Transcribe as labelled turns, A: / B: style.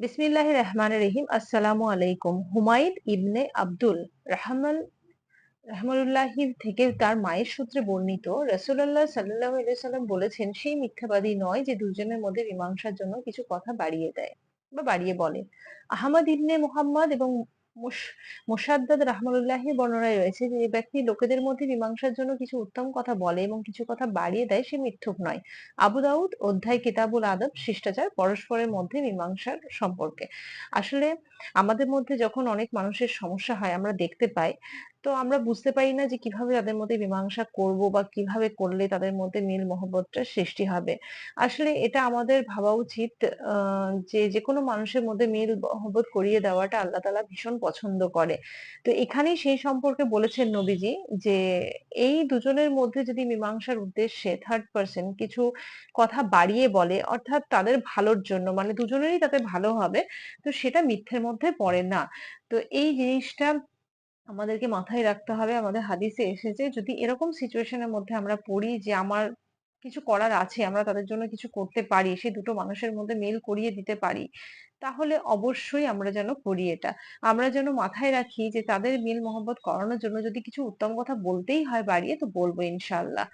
A: বিসমিল্লাহ রহমান রহিম আসসালামু আলাইকুম হুমায়ুন ইবনে আব্দুল রাহমাল রহমানুল্লাহি থেকে তার মায়ের সূত্রে বর্ণিত রসুল্লাহ সাল্লাহ সাল্লাম বলেছেন, সেই মিথ্যাবাদী নয় যে দুজনের মধ্যে মীমাংসার জন্য কিছু কথা বাড়িয়ে দেয় বা বাড়িয়ে বলে। আহমদ ইবনে মোহাম্মদ এবং মোসাদ্দাদ রাহমানুল্লাহি বর্ণনায় রয়েছে যে, এই ব্যক্তি লোকেদের মধ্যে মীমাংসার জন্য কিছু উত্তম কথা বলে এবং কিছু কথা বাড়িয়ে দেয়, সে মিথ্যুক নয়। আবু দাউদ অধ্যায় কিতাবুল আদব, শিষ্টাচার, পরস্পরের মধ্যে মীমাংসার সম্পর্কে। আসলে আমাদের মধ্যে যখন অনেক মানুষের সমস্যা হয়, আমরা দেখতে পাই তো আমরা বুঝতে পারি না যে কীভাবে তাদের মধ্যে মীমাংসা করব বা কীভাবে করলে তাদের মধ্যে মিল মহব্বতটা সৃষ্টি হবে। আসলে এটা আমাদের ভাবা উচিত যে যে কোনো মানুষের মধ্যে মিল মহব্বত করিয়ে দেওয়াটা আল্লাহ তালা ভীষণ পছন্দ করে। তো এখানেই সেই সম্পর্কে বলেছেন নবীজি যে এই দুজনের মধ্যে যদি মীমাংসার উদ্দেশ্যে থার্ড পার্সন কিছু কথা বাড়িয়ে বলে, অর্থাৎ তাদের ভালোর জন্য মানে দুজনেরই তাতে ভালো হবে, তো সেটা মিথ্যের মধ্যে পড়ে না। তো এই জিনিসটা আমাদেরকে মাথায় রাখতে হবে, আমাদের হাদিসে এসেছে যদি এরকম সিচুয়েশনের মধ্যে আমরা পড়ি যে আমার কিছু করার আছে, আমরা তাদের জন্য কিছু করতে পারি সে দুটো মানুষের মধ্যে মেল করিয়ে দিতে পারি, তাহলে অবশ্যই আমরা যেন করি এটা। আমরা যেন মাথায় রাখি যে তাদের মিল মহব্বত করানোর জন্য যদি কিছু উত্তম কথা বলতেই হয় বাড়িয়ে, তো বলব ইনশাল্লাহ